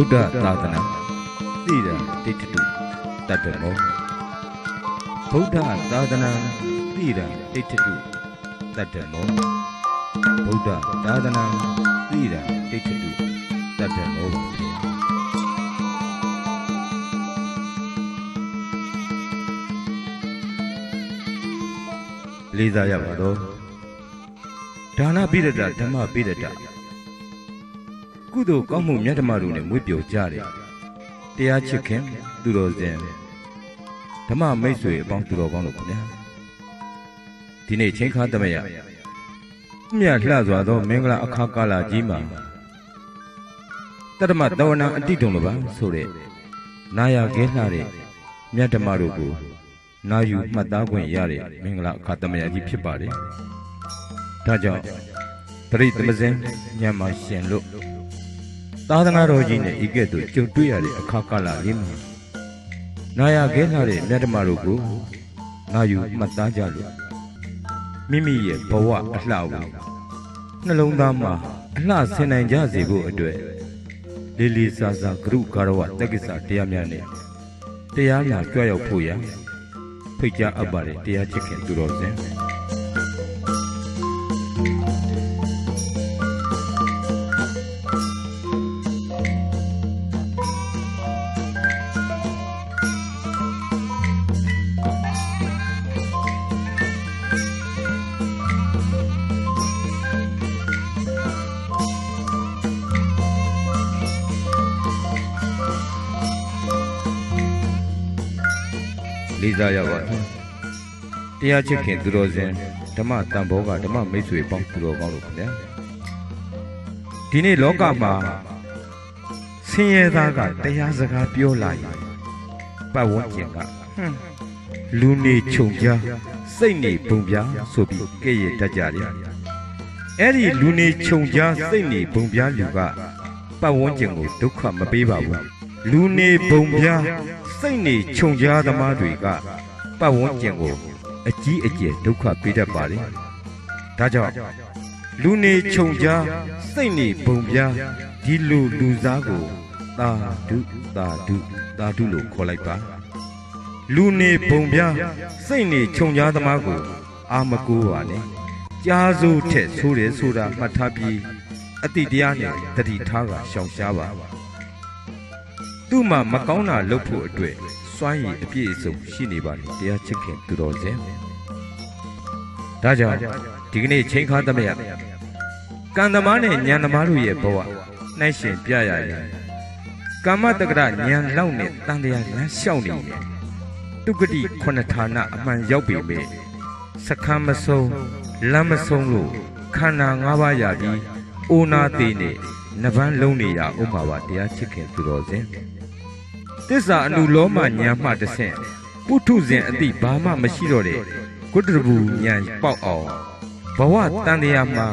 ဗုဒ္ဓသာသနာသိရဒိဋ္ဌတုတတ္တမောဗုဒ္ဓသာသနာသိရဒိဋ္ဌတုတတ္တမောဗုဒ္ဓသာသနာသိရဒိဋ္ဌတုတတ္တမောပါဗျာလေးစားရပါတော့ဒါနပိရတဓမ္မပိရတ ကုသိုလ်ကောင်းမှုမြတ်ဓမ္မတို့နဲ့မွေးပျော်ကြတယ်တရားချစ်ခင်သူတော်စင်ဓမ္မမိတ်ဆွေအပေါင်းသူတော်ကောင်းတို့ခင်ဗျာဒီနေ့ချင်းခါသမယမြတ်လှစွာသောမင်္ဂလာအခါကာလကြီးမှာတတ္တမတဝနာအတိတုံလိုပါဆိုတဲ့နာယခဲလှတဲ့မြတ်ဓမ္မတို့ကိုနာယူမှတ်သားခွင့်ရတဲ့မင်္ဂလာအခါသမယကြီးဖြစ်ပါတယ်။ဒါကြောင့်ပရိသမဇင်ညံမှာရှင်လို့ သာသနာတော်ကြီးနဲ့ဤကဲ့သို့ကြုံတွေ့ရတဲ့အခါကာလလေးမှာနာယခဲလာတဲ့မြတ်ဓမ္မတို့ကိုနာယူမှတ်သားကြလို့မိမိရဲ့ဘဝအလှကိုနှလုံးသားမှာအလှဆင်နိုင်ကြစေဖို့အတွက်လေးလေးစားစားဂရုကာရဝတက္ကစ္စတရားများနဲ့တရားများကြွရောက်ဖို့ရန်ဖိတ်ကြားအပ်ပါတယ်တရားချစ်ခင်သူတော်စင် လေးစားရပါတယ်တရားချစ်ခင်သူတော်စင်ဓမ္မတန်ဘောကဓမ္မမိတ်ဆွေပေါင်းသူတော်ကောင်းတို့ခင်ဗျာဒီနေ့လောကမှာဆင်းရဲသားကတရားစကားပြောလာရင်ပတ်ဝန်းကျင်ကဟွန်းလူနေခြုံပြစိတ်နေပုံပြဆိုပြီးကဲ့ရဲ့တတ်ကြတယ်အဲ့ဒီလူနေခြုံပြစိတ်နေပုံပြလူကပတ်ဝန်းကျင်ကိုဒုက္ခမပေးပါဘူးလူနေပုံပြ စိတ်နေခြုံကြားသမားတွေကပတ်ဝန်းကျင်ကိုအကြီးအကျယ်ဒုက္ခပေးတတ်ပါလေဒါကြောင့်လူနေခြုံကြားစိတ်နေပုံပြဒီလူလူစားကိုသာဓုသာဓုသာဓုလို့ခေါ်လိုက်ပါလူနေပုံပြစိတ်နေခြုံကြားသမားကိုအာမကိုးပါနဲ့ကြားစိုးထက်ဆိုးတယ်ဆိုတာမှတ်ထားပြီးအတိတရားနဲ့တတိထားကရှောင်ရှားပါ သူ့မှာမကောင်းတာလုပ်ဖို့အတွက်စွမ်းရည်အပြည့်အစုံရှိနေပါလေတရားချစ်ခင်သူတော်စင်ဒါကြောင့်ဒီကနေ့ချိန်ခါသမယကံသမားနဲ့ဉာဏ်သမားတို့ရဲ့ဘဝနှိုင်းရှင်ပြရရင်ကာမတက္ကရဉာဏ်လောက်နဲ့တန်တရားလမ်းလျှောက်နေတယ်တုဂတိခုနှစ်ဌာနအမှန်ရောက်ပေမဲ့စခန်းမဆုံးလမ်းမဆုံးလို့ခန္ဓာ၅ပါးရပြီးအိုနာသေးနဲ့နဗန်းလုံးနေရဥပ္ပါပါတရားချစ်ခင်သူတော်စင် တစ္ဆာအနုလောမညာမှတဆင့်ပုထုဇဉ်အတိဘာမှမရှိတော့တဲ့ကုတ္တရဘူးညာပေါက်အောင်ဘဝတန်တရားမှာ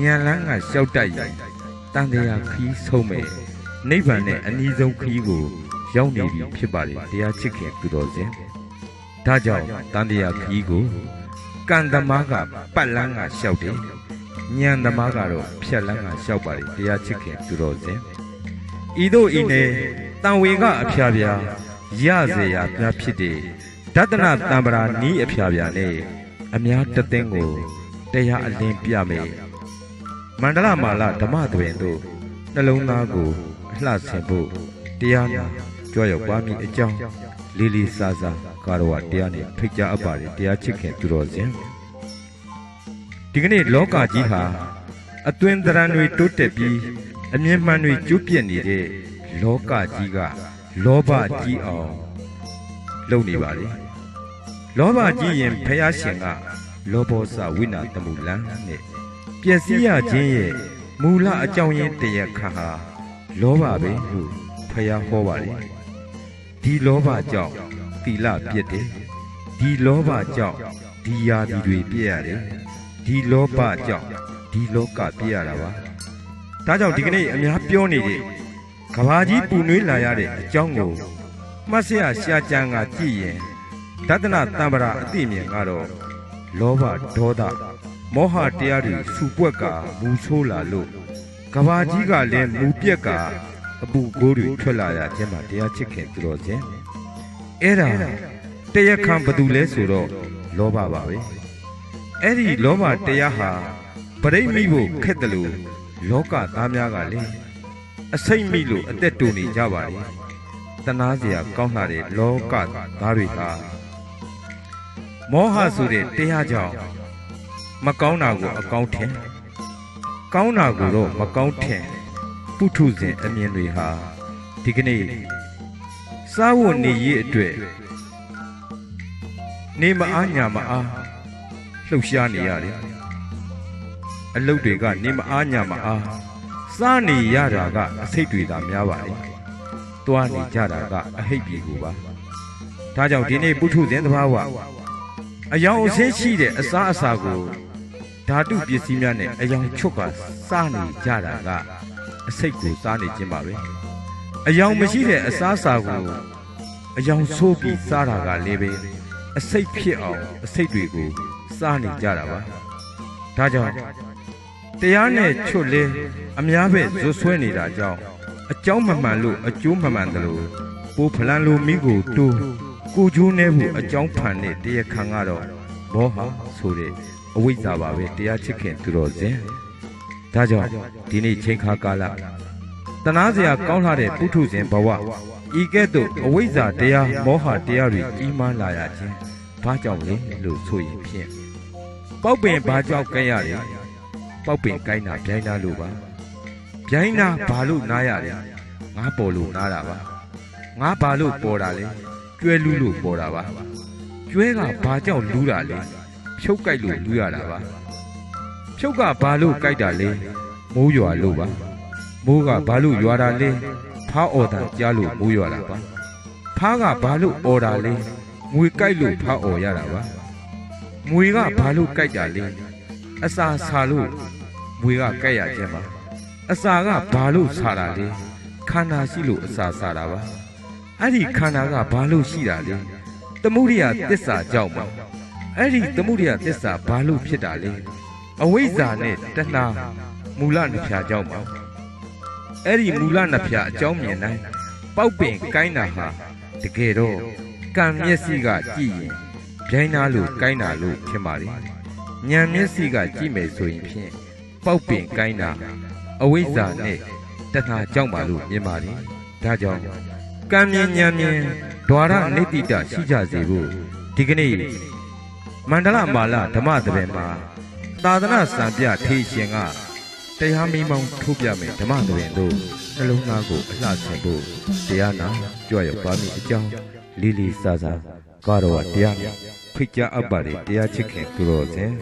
ညာလန်းကရှောက်တက်ရင်တန်တရားခီးဆုံးမဲ့နိဗ္ဗာန်နဲ့အနီးဆုံးခီးကိုရောက်နေပြီဖြစ်ပါလေတရားချစ်ခင်သူတော်စင်ဒါကြောင့်တန်တရားခီးကိုကံသမားကပတ်လန်းကရှောက်တယ်ဉာဏ်သမားကတော့ဖြတ်လန်းကရှောက်ပါလေတရားချစ်ခင်သူတော်စင်ဤတို့ဤနေ တန်ဝေကအဖျားပြာရစေရာပြားဖြစ်တဲ့ဒတနာတံပရာနီးအဖျားပြာနဲ့အများတသိန်းကိုတရားအလင်းပြမယ်မန္တလမာလဓမ္မတွင်တို့နှလုံးသားကိုအလှဆင်ဖို့တရားနာကြွရောက်ပါမည်အကြောင်းလေးလေးစားစားကာရဝတရားနဲ့ဖိတ်ကြားအပ်ပါတယ်တရားချစ်ခင်သူတော်စင်ဒီကနေ့လောကကြီးဟာအတွင်သရံတွေတိုးတက်ပြီးအမြင်မှန်တွေကျုပ်ပြက်နေတဲ့ လောကကြီးကလောဘကြီးအောင်လုပ်နေပါလေလောဘကြီးရင်ဖះရှင်ကလောဘောစဝိနာတမှုလံနဲ့ပျက်စီးရခြင်းရဲ့မူလအကြောင်းရင်းတရားခါဟာလောဘပဲလို့ဖះဟောပါလေဒီလောဘကြောင့်သီလပြည့်တယ်ဒီလောဘကြောင့်ဒီယာဒီတွေပြည့်ရတယ်ဒီလောဘကြောင့်ဒီလောကပြည့်ရတာပါဒါကြောင့်ဒီကနေ့အများပြောနေတဲ့ ကဘာကြီးပူနွေးလာရတဲ့အကြောင်းကိုမှတ်စရာရှာကြံကကြည့်ရင်ဒသနတံပရာအသိမြင်ကတော့လောဘဒေါသမောဟတရားတွေစူပွက်ကမူဆိုးလာလို့ကဘာကြီးကလည်းမူပြက်ကအပူကိုးတွေထွက်လာရခြင်းမှာတရားချစ်ခင်သူတော်စင်အဲ့ဒါတရားခံဘသူလဲဆိုတော့လောဘပါပဲအဲ့ဒီလောဘတရားဟာပရိမိဖို့ခက်တယ်လို့လောကသားများကလည်း အစိမ့်မိလို့အသက်တူနေကြပါလေတနာစရာကောင်းလာတဲ့လောကသားတွေဟာမောဟဆိုတဲ့တရားကြောင့်မကောင်းတာကိုအကောင်းထင်ကောင်းတာကိုတော့မကောင်းထင်ပုထုဇဉ်အမြင်တွေဟာဒီကနေ့စားဝတ်နေရေးအတွက်နေမအားညာမအားလှုပ်ရှားနေရတယ်အလုတ်တွေကနေမအားညာမအား စားနေရတာကအစိတ်တွေသာများပါလေတွားနေကြတာကအဟိတ်ပြေကိုပါဒါကြောင့်ဒီနေ့ပုထုဇဉ်သဘာဝအယောင်အဆင်းရှိတဲ့အစားအစာကိုဓာတုပစ္စည်းများနဲ့အယောင်ချွတ်ကစားနေကြတာကအစိတ်ကိုစားနေခြင်းပါပဲအယောင်မရှိတဲ့အစားအစာကိုအယောင်ဆိုးပြီးစားတာကလည်းပဲအစိတ်ဖြစ်အောင်အစိတ်တွေကိုစားနေကြတာပါဒါကြောင့် တရားနဲ့ချွတ်လဲအများပဲဇွတ်ဆွဲနေတာကြောင့်အကြောင်းမမှန်လို့အကျိုးမမှန်တယ်လို့ပိုးဖလန်လိုမိကိုတိုးကိုကျိုးနေဖို့အကြောင်းဖန်တဲ့တရားခံကတော့ဘောဟာဆိုတဲ့အဝိဇ္ဇာပါပဲတရားချစ်ခင်သူတော်စင်ဒါကြောင့်ဒီနေ့ချိန်ခါကာလတနာစရာကောင်းလာတဲ့ပုထုဇဉ်ဘဝဤကဲ့သို့အဝိဇ္ဇာတရားမောဟတရားတွေကြီးမားလာရခြင်းဘာကြောင့်လဲလို့ဆိုရင်ဖြင့်ပေါက်ပင်ဘာကြောင့်ကဲရလဲ ပေါက်ပင်ကိုင်းတာဗျိုင်းတာလို့ပါဗျိုင်းတာဘာလို့နားရလဲငါပေါ်လို့နားတာပါငါဘာလို့ပေါ်တာလဲကျွဲလူးလို့ပေါ်တာပါကျွဲကဘာကြောင့်လူးတာလဲဖြုတ်ကြိုက်လို့လူးရတာပါဖြုတ်ကဘာလို့ကြိုက်တာလဲမိုးရွာလို့ပါမိုးကဘာလို့ရွာတာလဲဖားအော်တာကြားလို့မိုးရွာတာပါဖားကဘာလို့အော်တာလဲငွေကြိုက်လို့ဖားအော်ရတာပါငွေကဘာလို့ကြိုက်တာလဲ အစာဆာလို့ငွေကကြိုက်ရခြင်းပါအစာကဘာလို့ဆာတာလဲခန္ဓာရှိလို့အစာဆာတာပါအဲ့ဒီခန္ဓာကဘာလို့ရှိတာလဲသမုဒိယသစ္စာကြောင့်ပါအဲ့ဒီသမုဒိယသစ္စာဘာလို့ဖြစ်တာလဲအဝိဇ္ဇာနဲ့တဏှာမူလနှစ်ဖြာကြောင့်ပါအဲ့ဒီမူလနှစ်ဖြာအကြောင်းမြင်တိုင်းပေါက်ပင်ကိုင်းတာဟာတကယ်တော့ကံမျက်စိကကြည့်ရင်ဗျိုင်းနာလို့ကိုင်းတာလို့ထင်ပါလေ ဉာဏ်မျက်စိကကြည့်မယ်ဆိုရင်ဖြင့်ပေါက်ပင်ကိုင်းတာအဝိဇ္ဇာနဲ့တဏှာကြောင့်ပါလို့မြင်ပါလေဒါကြောင့်ကံမြင်ဉာဏ်မြင်ဒွါရနိတိတရှိကြစေဖို့ဒီကနေ့မန္တလမာလဓမ္မသဘင်မှာသာသနာစံပြထေရှင်ကတရားမီးမောင်းထုတ်ပြမယ်ဓမ္မသဘင်တို့နှလုံးသားကိုအလှဆင်ဖို့တရားနာကြွရောက်ပါမည်အကြောင်းလေးလေးစားစားကာတော်ကတရား ဖိတ်ကြားအပ်ပါလေတရားချစ်ခင်သူတော်စင်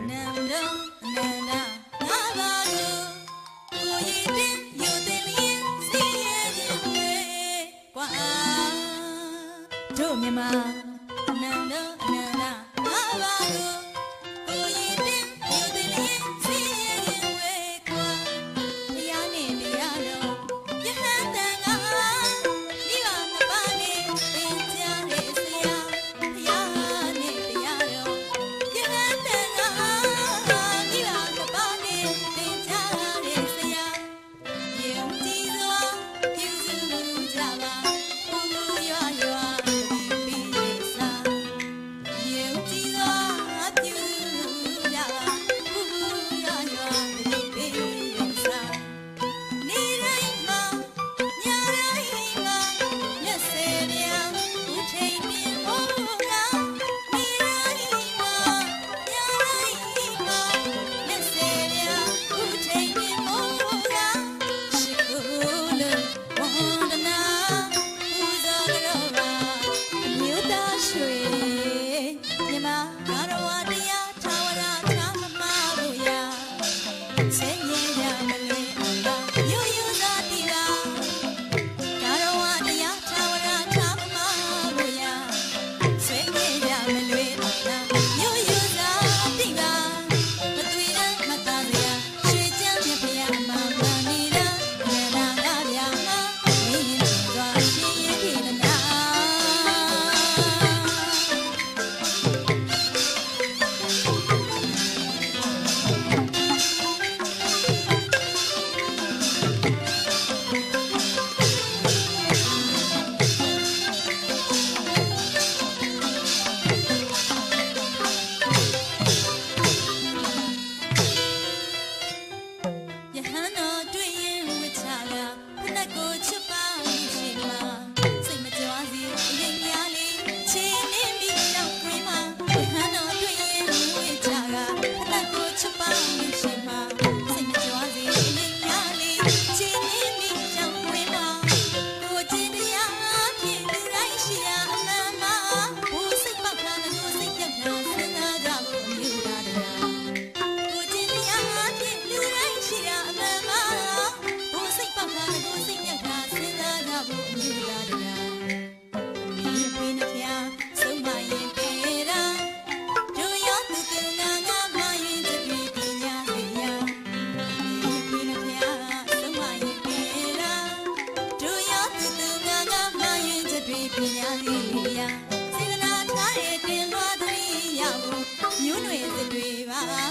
ပညာလေးလေးရာစေတနာထားတဲ့တင်လွှားသမီးရဖို့မျိုးနွယ်စတွေပါငါ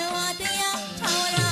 တော်ဝတရား